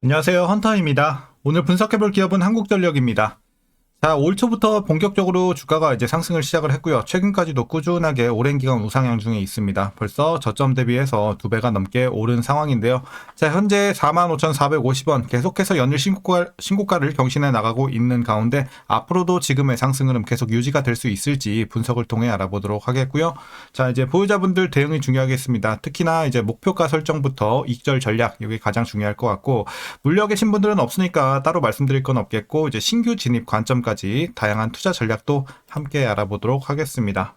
안녕하세요. 헌터입니다. 오늘 분석해볼 기업은 한국전력입니다. 자, 올 초부터 본격적으로 주가가 이제 상승을 시작을 했고요. 최근까지도 꾸준하게 오랜 기간 우상향 중에 있습니다. 벌써 저점 대비해서 두 배가 넘게 오른 상황인데요. 자, 현재 45,450원 계속해서 연일 신고가, 신고가를 경신해 나가고 있는 가운데 앞으로도 지금의 상승 흐름 계속 유지가 될 수 있을지 분석을 통해 알아보도록 하겠고요. 자, 이제 보유자분들 대응이 중요하겠습니다. 특히나 이제 목표가 설정부터 익절 전략 이게 가장 중요할 것 같고 물려 계신 분들은 없으니까 따로 말씀드릴 건 없겠고 이제 신규 진입 관점 까지 다양한 투자 전략도 함께 알아보도록 하겠습니다.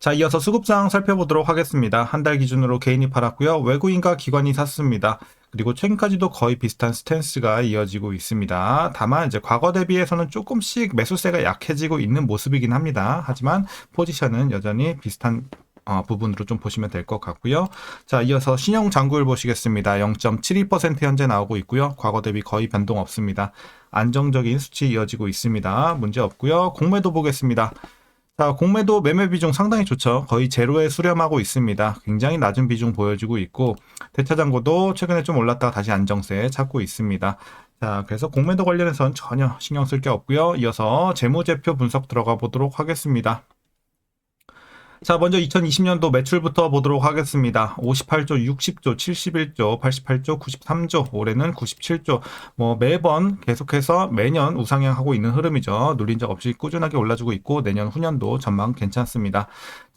자, 이어서 수급상 살펴보도록 하겠습니다. 한 달 기준으로 개인이 팔았고요. 외국인과 기관이 샀습니다. 그리고 최근까지도 거의 비슷한 스탠스가 이어지고 있습니다. 다만 이제 과거 대비해서는 조금씩 매수세가 약해지고 있는 모습이긴 합니다. 하지만 포지션은 여전히 비슷한 어, 부분으로 좀 보시면 될 것 같고요. 자, 이어서 신용 잔고율 보시겠습니다. 0.72% 현재 나오고 있고요. 과거 대비 거의 변동 없습니다. 안정적인 수치 이어지고 있습니다. 문제 없고요. 공매도 보겠습니다. 자, 공매도 매매 비중 상당히 좋죠. 거의 제로에 수렴하고 있습니다. 굉장히 낮은 비중 보여지고 있고 대차장고도 최근에 좀 올랐다가 다시 안정세 찾고 있습니다. 자, 그래서 공매도 관련해서는 전혀 신경 쓸 게 없고요. 이어서 재무제표 분석 들어가 보도록 하겠습니다. 자, 먼저 2020년도 매출부터 보도록 하겠습니다. 58조, 60조, 71조, 88조, 93조, 올해는 97조. 뭐 매번 계속해서 매년 우상향하고 있는 흐름이죠. 눌린 적 없이 꾸준하게 올라주고 있고 내년 후년도 전망 괜찮습니다.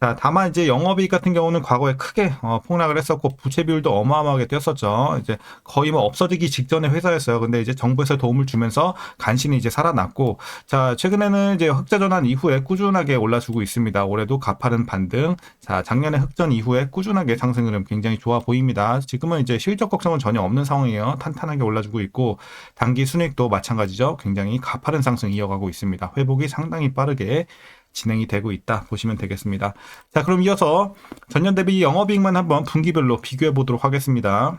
자, 다만 이제 영업이익 같은 경우는 과거에 크게 어, 폭락을 했었고 부채 비율도 어마어마하게 뛰었었죠. 이제 거의 뭐 없어지기 직전의 회사였어요. 근데 이제 정부에서 도움을 주면서 간신히 이제 살아났고 자, 최근에는 이제 흑자 전환 이후에 꾸준하게 올라주고 있습니다. 올해도 가파른 반등. 자, 작년에 흑전 이후에 꾸준하게 상승 흐름 굉장히 좋아 보입니다. 지금은 이제 실적 걱정은 전혀 없는 상황이에요. 탄탄하게 올라주고 있고 단기 순이익도 마찬가지죠. 굉장히 가파른 상승 이어가고 있습니다. 회복이 상당히 빠르게 진행이 되고 있다 보시면 되겠습니다. 자, 그럼 이어서 전년 대비 영업이익만 한번 분기별로 비교해 보도록 하겠습니다.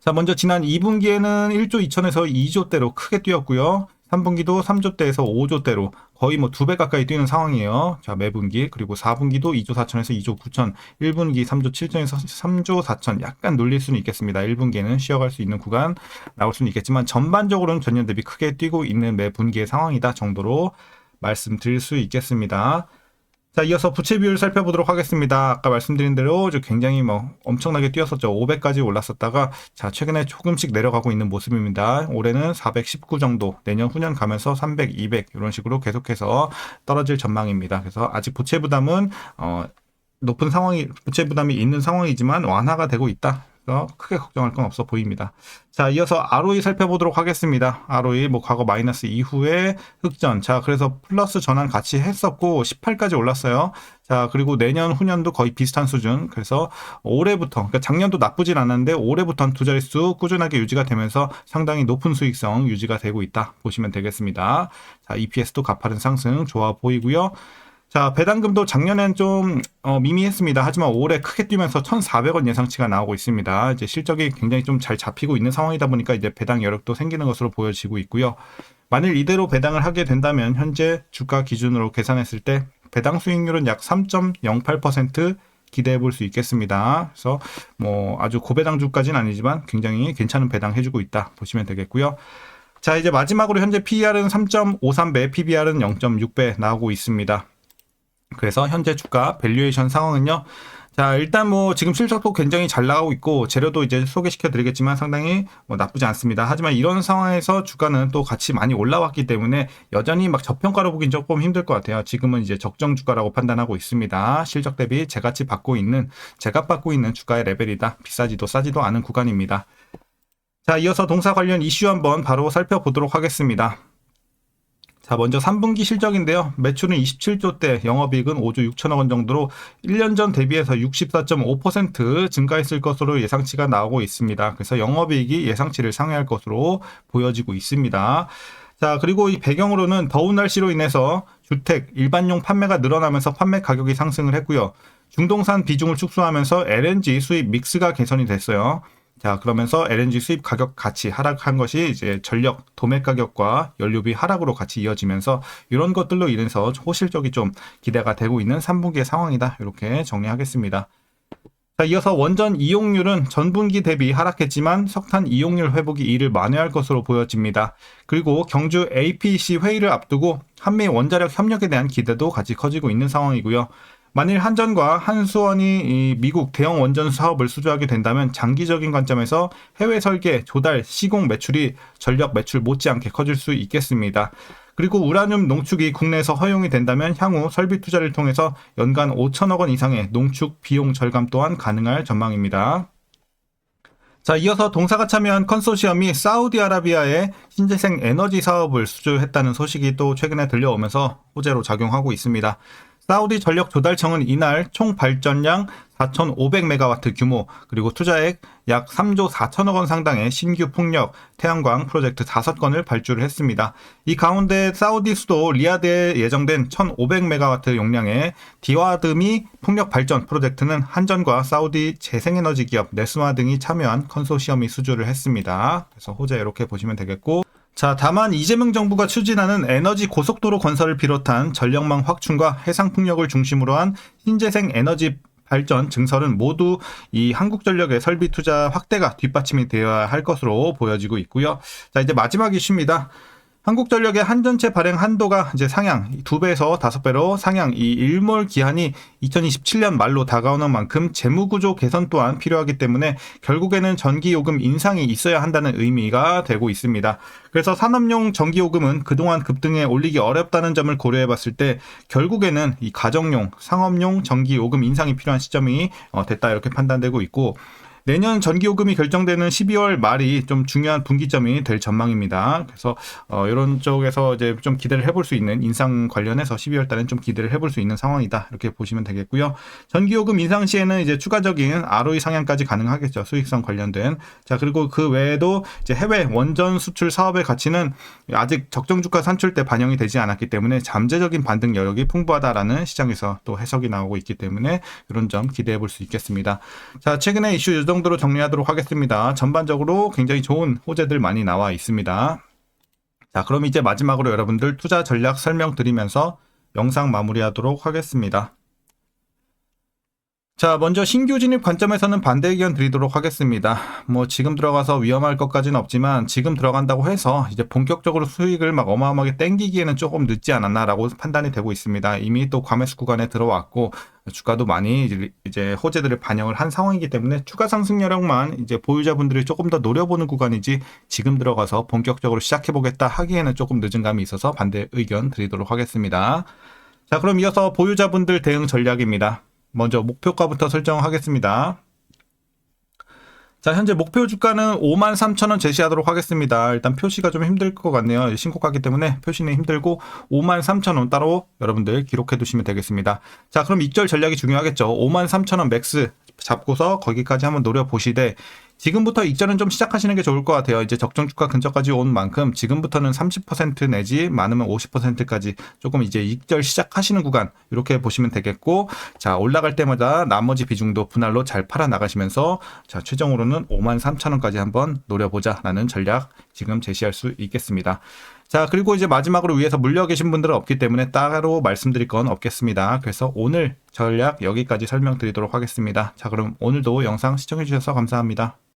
자, 먼저 지난 2분기에는 1조 2천에서 2조대로 크게 뛰었고요. 3분기도 3조대에서 5조대로 거의 뭐 두 배 가까이 뛰는 상황이에요. 자, 매분기. 그리고 4분기도 2조 4천에서 2조 9천, 1분기 3조 7천에서 3조 4천 약간 눌릴 수는 있겠습니다. 1분기에는 쉬어갈 수 있는 구간 나올 수는 있겠지만 전반적으로는 전년 대비 크게 뛰고 있는 매분기의 상황이다 정도로 말씀드릴 수 있겠습니다. 자, 이어서 부채 비율 살펴보도록 하겠습니다. 아까 말씀드린 대로 굉장히 뭐 엄청나게 뛰었었죠. 500까지 올랐었다가 자, 최근에 조금씩 내려가고 있는 모습입니다. 올해는 419 정도, 내년 후년 가면서 300, 200 이런 식으로 계속해서 떨어질 전망입니다. 그래서 아직 부채 부담은 어 높은 상황이 부채 부담이 있는 상황이지만 완화가 되고 있다. 그래서 크게 걱정할 건 없어 보입니다. 자, 이어서 ROE 살펴보도록 하겠습니다. ROE 뭐 과거 마이너스 이후에 흑전. 자, 그래서 플러스 전환 같이 했었고 18까지 올랐어요. 자, 그리고 내년 후년도 거의 비슷한 수준. 그래서 올해부터 그러니까 작년도 나쁘진 않았는데 올해부터는 두 자릿수 꾸준하게 유지가 되면서 상당히 높은 수익성 유지가 되고 있다 보시면 되겠습니다. 자, EPS도 가파른 상승 좋아 보이고요. 자, 배당금도 작년엔 좀 어, 미미했습니다. 하지만 올해 크게 뛰면서 1,400원 예상치가 나오고 있습니다. 이제 실적이 굉장히 좀 잘 잡히고 있는 상황이다 보니까 이제 배당 여력도 생기는 것으로 보여지고 있고요. 만일 이대로 배당을 하게 된다면 현재 주가 기준으로 계산했을 때 배당 수익률은 약 3.08% 기대해 볼 수 있겠습니다. 그래서 뭐 아주 고배당주까지는 아니지만 굉장히 괜찮은 배당 해주고 있다 보시면 되겠고요. 자, 이제 마지막으로 현재 PER은 3.53배, PBR은 0.6배 나오고 있습니다. 그래서 현재 주가 밸류에이션 상황은요. 자, 일단 뭐 지금 실적도 굉장히 잘 나가고 있고 재료도 이제 소개시켜 드리겠지만 상당히 뭐 나쁘지 않습니다. 하지만 이런 상황에서 주가는 또 같이 많이 올라왔기 때문에 여전히 막 저평가로 보긴 조금 힘들 것 같아요. 지금은 이제 적정 주가라고 판단하고 있습니다. 실적 대비 제가치 받고 있는 제값 받고 있는 주가의 레벨이다. 비싸지도 싸지도 않은 구간입니다. 자, 이어서 동사 관련 이슈 한번 바로 살펴보도록 하겠습니다. 자, 먼저 3분기 실적인데요. 매출은 27조대, 영업이익은 5조 6천억 원 정도로 1년 전 대비해서 64.5% 증가했을 것으로 예상치가 나오고 있습니다. 그래서 영업이익이 예상치를 상회할 것으로 보여지고 있습니다. 자, 그리고 이 배경으로는 더운 날씨로 인해서 주택, 일반용 판매가 늘어나면서 판매 가격이 상승을 했고요. 중동산 비중을 축소하면서 LNG 수입 믹스가 개선이 됐어요. 자, 그러면서 LNG 수입 가격 같이 하락한 것이 이제 전력 도매 가격과 연료비 하락으로 같이 이어지면서 이런 것들로 인해서 호실적이 좀 기대가 되고 있는 3분기의 상황이다. 이렇게 정리하겠습니다. 자, 이어서 원전 이용률은 전분기 대비 하락했지만 석탄 이용률 회복이 이를 만회할 것으로 보여집니다. 그리고 경주 APC 회의를 앞두고 한미 원자력 협력에 대한 기대도 같이 커지고 있는 상황이고요. 만일 한전과 한수원이 이 미국 대형 원전 사업을 수주하게 된다면 장기적인 관점에서 해외 설계, 조달, 시공 매출이 전력 매출 못지않게 커질 수 있겠습니다. 그리고 우라늄 농축이 국내에서 허용이 된다면 향후 설비 투자를 통해서 연간 5천억 원 이상의 농축 비용 절감 또한 가능할 전망입니다. 자, 이어서 동사가 참여한 컨소시엄이 사우디아라비아의 신재생 에너지 사업을 수주했다는 소식이 또 최근에 들려오면서 호재로 작용하고 있습니다. 사우디 전력 조달청은 이날 총 발전량 4,500메가와트 규모 그리고 투자액 약 3조 4천억 원 상당의 신규 풍력 태양광 프로젝트 5건을 발주를 했습니다. 이 가운데 사우디 수도 리아드에 예정된 1,500메가와트 용량의 디와드미 풍력 발전 프로젝트는 한전과 사우디 재생에너지 기업 네스마 등이 참여한 컨소시엄이 수주를 했습니다. 그래서 호재 이렇게 보시면 되겠고 자, 다만 이재명 정부가 추진하는 에너지 고속도로 건설을 비롯한 전력망 확충과 해상 풍력을 중심으로 한 신재생 에너지 발전 증설은 모두 이 한국전력의 설비 투자 확대가 뒷받침이 되어야 할 것으로 보여지고 있고요. 자, 이제 마지막 이슈입니다. 한국전력의 한전체 발행 한도가 이제 상향 두 배에서 다섯 배로 상향 이 일몰 기한이 2027년 말로 다가오는 만큼 재무 구조 개선 또한 필요하기 때문에 결국에는 전기 요금 인상이 있어야 한다는 의미가 되고 있습니다. 그래서 산업용 전기 요금은 그동안 급등에 올리기 어렵다는 점을 고려해 봤을 때 결국에는 이 가정용, 상업용 전기 요금 인상이 필요한 시점이 어, 됐다 이렇게 판단되고 있고 내년 전기요금이 결정되는 12월 말이 좀 중요한 분기점이 될 전망입니다. 그래서 어, 이런 쪽에서 이제 좀 기대를 해볼 수 있는 인상 관련해서 12월 달엔 좀 기대를 해볼 수 있는 상황이다 이렇게 보시면 되겠고요. 전기요금 인상 시에는 이제 추가적인 ROE 상향까지 가능하겠죠. 수익성 관련된 자 그리고 그 외에도 이제 해외 원전 수출 사업의 가치는 아직 적정 주가 산출 때 반영이 되지 않았기 때문에 잠재적인 반등 여력이 풍부하다라는 시장에서 또 해석이 나오고 있기 때문에 이런 점 기대해 볼 수 있겠습니다. 자 최근에 이슈 이 정도로 정리하도록 하겠습니다. 전반적으로 굉장히 좋은 호재들 많이 나와 있습니다. 자, 그럼 이제 마지막으로 여러분들 투자 전략 설명 드리면서 영상 마무리하도록 하겠습니다. 자, 먼저 신규 진입 관점에서는 반대 의견 드리도록 하겠습니다. 뭐 지금 들어가서 위험할 것까지는 없지만 지금 들어간다고 해서 이제 본격적으로 수익을 막 어마어마하게 땡기기에는 조금 늦지 않았나라고 판단이 되고 있습니다. 이미 또 과매수 구간에 들어왔고 주가도 많이 이제 호재들을 반영을 한 상황이기 때문에 추가 상승 여력만 이제 보유자분들이 조금 더 노려보는 구간이지 지금 들어가서 본격적으로 시작해보겠다 하기에는 조금 늦은 감이 있어서 반대 의견 드리도록 하겠습니다. 자, 그럼 이어서 보유자분들 대응 전략입니다. 먼저 목표가부터 설정하겠습니다. 자, 현재 목표 주가는 53,000원 제시하도록 하겠습니다. 일단 표시가 좀 힘들 것 같네요. 신고가기 때문에 표시는 힘들고 53,000원 따로 여러분들 기록해 두시면 되겠습니다. 자, 그럼 익절 전략이 중요하겠죠. 53,000원 맥스 잡고서 거기까지 한번 노려보시되 지금부터 익절은 좀 시작하시는 게 좋을 것 같아요. 이제 적정 주가 근처까지 온 만큼 지금부터는 30% 내지 많으면 50%까지 조금 이제 익절 시작하시는 구간 이렇게 보시면 되겠고 자 올라갈 때마다 나머지 비중도 분할로 잘 팔아 나가시면서 자 최종으로는 5만 3천 원까지 한번 노려보자라는 전략 지금 제시할 수 있겠습니다. 자, 그리고 이제 마지막으로 위에서 물려 계신 분들은 없기 때문에 따로 말씀드릴 건 없겠습니다. 그래서 오늘 전략 여기까지 설명드리도록 하겠습니다. 자, 그럼 오늘도 영상 시청해주셔서 감사합니다.